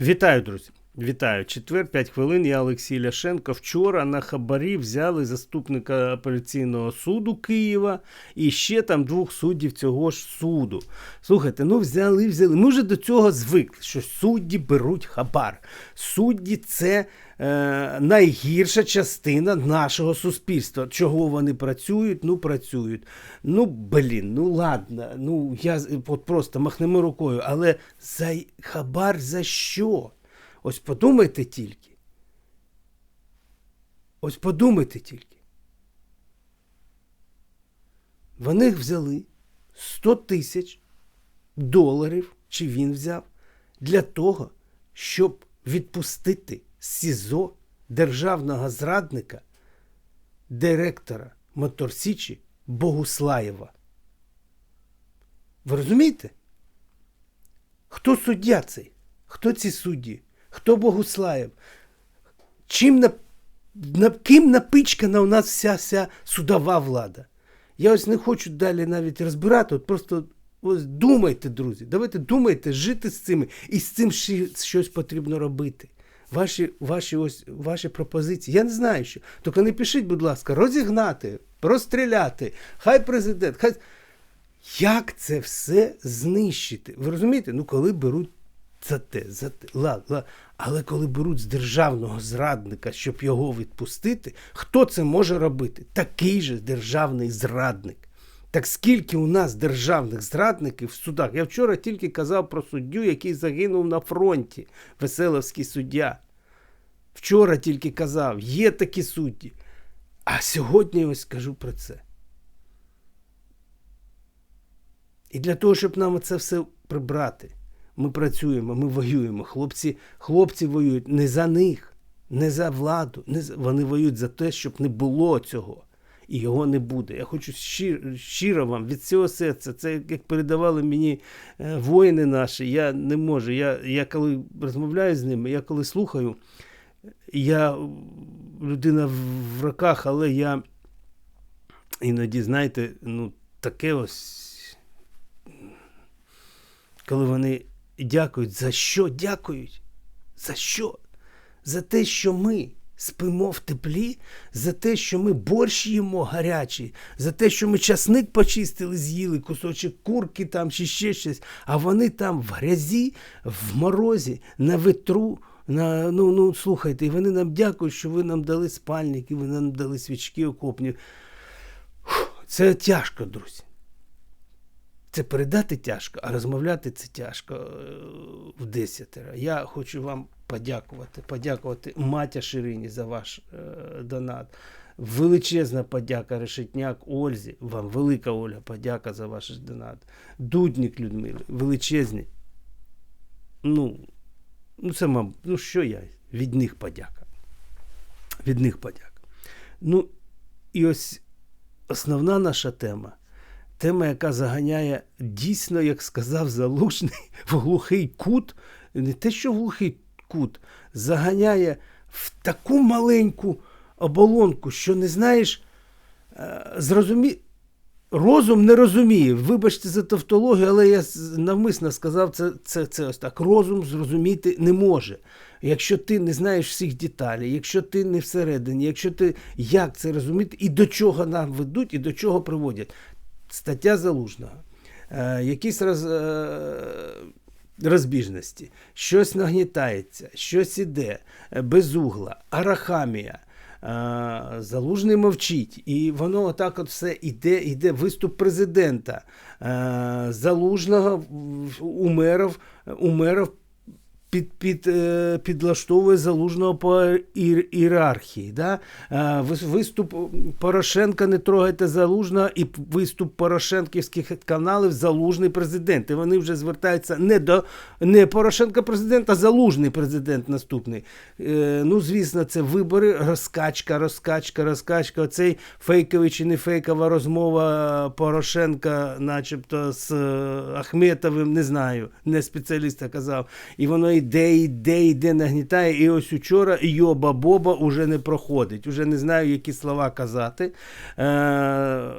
Вітаю, друзі. Вітаю. Четвер, 5 хвилин. Я Олексій Ляшенко. Вчора на хабарі взяли заступника апеляційного суду Києва і ще там двох суддів цього ж суду. Слухайте, ну взяли, взяли. Ми вже до цього звикли, що судді беруть хабар. Судді це е, найгірша частина нашого суспільства. Чого вони працюють? Ну, працюють. Ну, блін, ну ладно. Ну, я от просто махнемо рукою, але за хабар за що? Ось подумайте тільки. Ось подумайте тільки. Вони взяли 100 тисяч доларів, чи він взяв, для того, щоб відпустити СІЗО державного зрадника, директора Моторсічі Богуслаєва. Ви розумієте? Хто суддя цей? Хто ці судді? Хто Богуслаєв? Чим на, на, ким напичкана у нас вся, вся судова влада? Я ось не хочу далі навіть розбирати, от просто ось думайте, друзі. Давайте думайте, жити з цими і з цим щось потрібно робити. Ваші, ваші, ось, ваші пропозиції. Я не знаю що. Тільки не пишіть, будь ласка, розігнати, розстріляти, хай президент, хай. Як це все знищити? Ви розумієте? Ну, коли беруть за те, за те, ла, ла. Але коли беруть з державного зрадника, щоб його відпустити, хто це може робити? Такий же державний зрадник. Так скільки у нас державних зрадників в судах? Я вчора тільки казав про суддю, який загинув на фронті, Веселовський суддя. Вчора тільки казав, є такі судді. А сьогодні ось скажу про це. І для того, щоб нам це все прибрати, ми працюємо, ми воюємо. Хлопці, хлопці воюють не за них, не за владу. Не за... Вони воюють за те, щоб не було цього. І його не буде. Я хочу щиро, щиро вам від цього серця. Це як передавали мені е, воїни наші. Я не можу. Я, я коли розмовляю з ними, я коли слухаю, я людина в роках, але я іноді, знаєте, ну, таке ось коли вони дякують, за що дякують? За що? За те, що ми спимо в теплі, за те, що ми борщ їмо гарячий, за те, що ми часник почистили, з'їли, кусочок курки там чи ще щось, а вони там в грязі, в морозі, на ветру. На, ну, ну, слухайте, і вони нам дякують, що ви нам дали спальники, ви нам дали свічки окопні. Це тяжко, друзі. Це передати тяжко, а розмовляти це тяжко е, в десятеро. Я хочу вам подякувати, подякувати Матя Ширині за ваш е, донат. Величезна подяка Решетняк Ользі. Вам велика Оля, подяка за ваш донат. Дудник Людмили, величезні. Ну, ну це мам, ну що я? Від них подяка. Від них подяка. Ну, і ось основна наша тема тема, яка заганяє дійсно, як сказав Залужний, в глухий кут, не те, що глухий кут, заганяє в таку маленьку оболонку, що не знаєш, е, зрозумі... розум не розуміє. Вибачте за тавтологію, але я навмисно сказав це, це, це ось так. Розум зрозуміти не може. Якщо ти не знаєш всіх деталей, якщо ти не всередині, якщо ти як це розуміти, і до чого нам ведуть, і до чого приводять стаття залужного, е, якісь роз, е, розбіжності, щось нагнітається, щось іде, е, безугла, арахамія. Залужний мовчить, і воно отак от все іде, іде виступ президента. Залужного умеров, умеров під, під, е, підлаштовує залужного по ір, ієрархії. Да? Е, Виступ Порошенка не трогайте залужного, і виступ Порошенківських каналів залужний президент. І вони вже звертаються не до не Порошенка президент, а залужний президент наступний. Е, Ну, звісно, це вибори, розкачка, розкачка, розкачка. Оцей фейковий чи не фейкова розмова Порошенка, начебто, з Ахметовим, не знаю, не спеціаліст казав. І воно йде, йде, йде, нагнітає. І ось учора Йоба Боба уже не проходить. Уже не знаю, які слова казати. Е-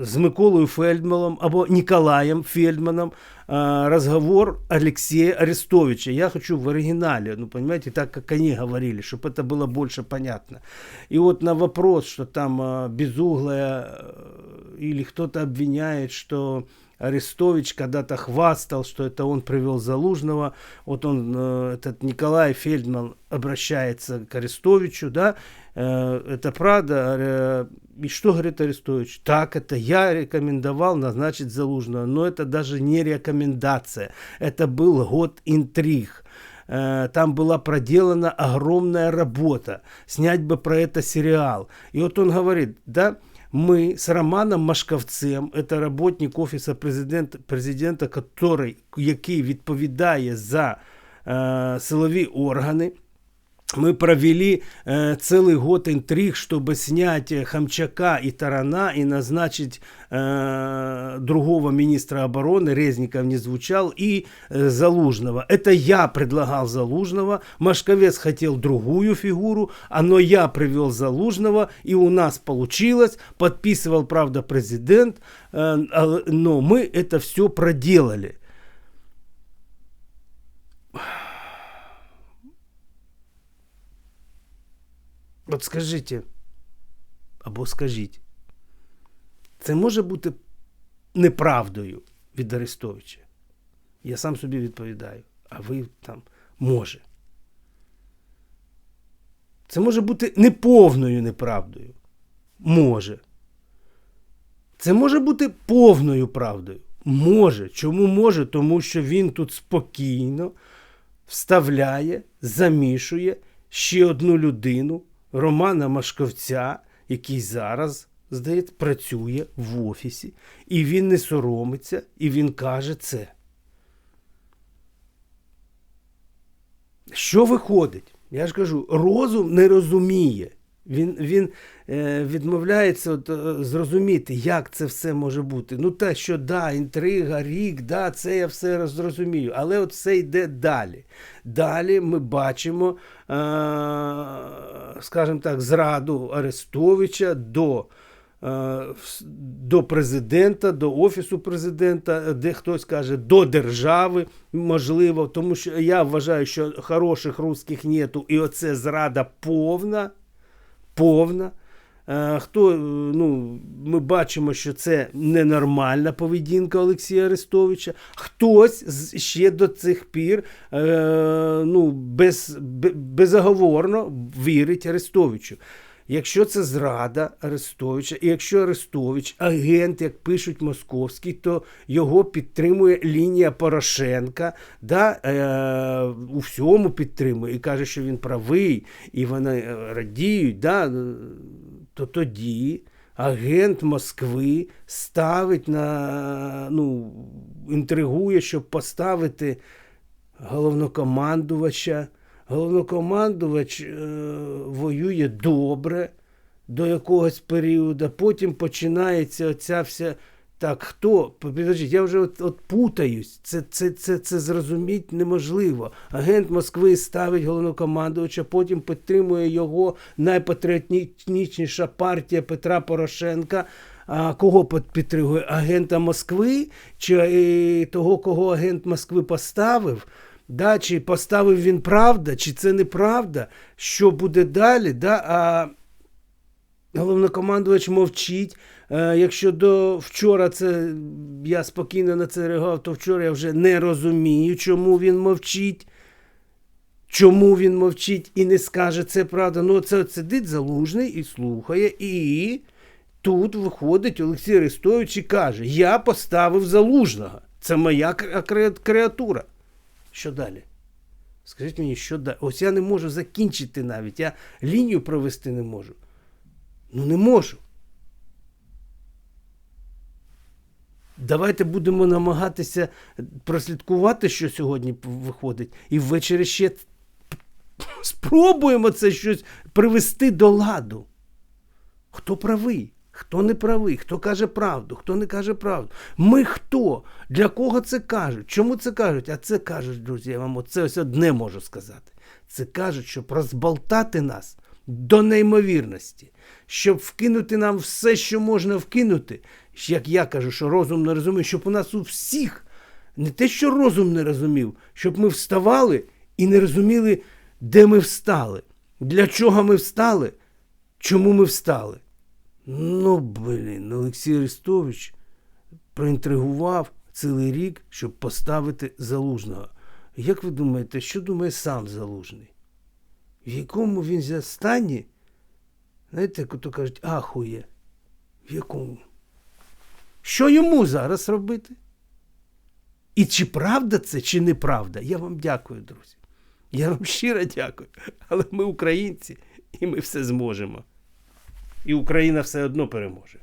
з Миколою Фельдманом або Ніколаєм Фельдманом э, разговор Алексея Арестовича. Я хочу в оригинале, ну, понимаете, так, как они говорили, чтобы это было больше понятно. И вот на вопрос, что там э, безуглая э, или кто-то обвиняет, что Арестович когда-то хвастал, что это он привел Залужного. Вот он, э, этот Николай Фельдман обращается к Арестовичу, да, э, это правда. Э, И что говорит Арестович? Так, это я рекомендовал назначить Залужного, но это даже не рекомендация. Это был год интриг. Там была проделана огромная работа. Снять бы про это сериал. И вот он говорит, да, мы с Романом Машковцем, это работник офиса президента, президента который, який відповідає за е, силові органи, мы провели э, целый год интриг, чтобы снять э, Хамчака и Тарана и назначить э, другого министра обороны, Резников не звучал, и э, Залужного. Это я предлагал Залужного, Машковец хотел другую фигуру, а но я привел Залужного, и у нас получилось, подписывал, правда, президент, э, а, но мы это все проделали. От скажіть, або скажіть, це може бути неправдою від Арестовича? Я сам собі відповідаю, а ви там може. Це може бути неповною неправдою. Може. Це може бути повною правдою. Може. Чому може? Тому що він тут спокійно вставляє, замішує ще одну людину, Романа Машковця, який зараз, здається, працює в офісі, і він не соромиться, і він каже це. Що виходить? Я ж кажу, розум не розуміє. Він він е, відмовляється от, е, зрозуміти, як це все може бути. Ну, те, що да, інтрига, рік, да, це я все зрозумію. Але от все йде далі. Далі ми бачимо, е, скажімо так, зраду Арестовича до. е, До президента, до офісу президента, де хтось каже до держави, можливо, тому що я вважаю, що хороших русських нету, і оце зрада повна повна. Е, Хто, е, ну, Ми бачимо, що це ненормальна поведінка Олексія Арестовича. Хтось ще до цих пір е, ну, без, безоговорно вірить Арестовичу. Якщо це зрада Арестовича, і якщо Арестович агент, як пишуть московський, то його підтримує лінія Порошенка, да, е, у всьому підтримує і каже, що він правий, і вони е, радіють, да, е, то тоді агент Москви ставить на ну, інтригує, щоб поставити головнокомандувача. Головнокомандувач е, воює добре до якогось періоду, потім починається оця вся. Так, хто? Підождіть, я вже от, от путаюсь. Це, це, це, це зрозуміти неможливо. Агент Москви ставить головнокомандувача, потім підтримує його найпатріотичніша партія Петра Порошенка. А кого підтримує? Агента Москви чи е, того, кого агент Москви поставив? Да, чи поставив він правда, чи це неправда? Що буде далі? Да? А головнокомандувач мовчить. Е, якщо до вчора це я спокійно на це реагував, то вчора я вже не розумію, чому він мовчить. Чому він мовчить і не скаже це правда? Ну, це сидить залужний і слухає, і тут виходить Олексій Арестович і каже: Я поставив залужного. Це моя кре- кре- креатура. Що далі? Скажіть мені, що далі? Ось я не можу закінчити навіть. Я лінію провести не можу. Ну не можу. Давайте будемо намагатися прослідкувати, що сьогодні виходить, і ввечері ще спробуємо це щось привести до ладу. Хто правий? Хто не правий, хто каже правду, хто не каже правду. Ми хто? Для кого це кажуть? Чому це кажуть? А це кажуть, друзі, я вам оце ось одне можу сказати. Це кажуть, щоб розболтати нас до неймовірності, щоб вкинути нам все, що можна вкинути. Як я кажу, що розум не розуміє, щоб у нас у всіх не те, що розум не розумів, щоб ми вставали і не розуміли, де ми встали, для чого ми встали, чому ми встали. Ну, блін, Олексій Арестович проінтригував цілий рік, щоб поставити залужного. Як ви думаєте, що думає сам залужний? В якому він за стані? Знаєте, як ото кажуть, ахує. В якому? Що йому зараз робити? І чи правда це, чи неправда? Я вам дякую, друзі. Я вам щиро дякую. Але ми українці, і ми все зможемо. І Україна все одно переможе.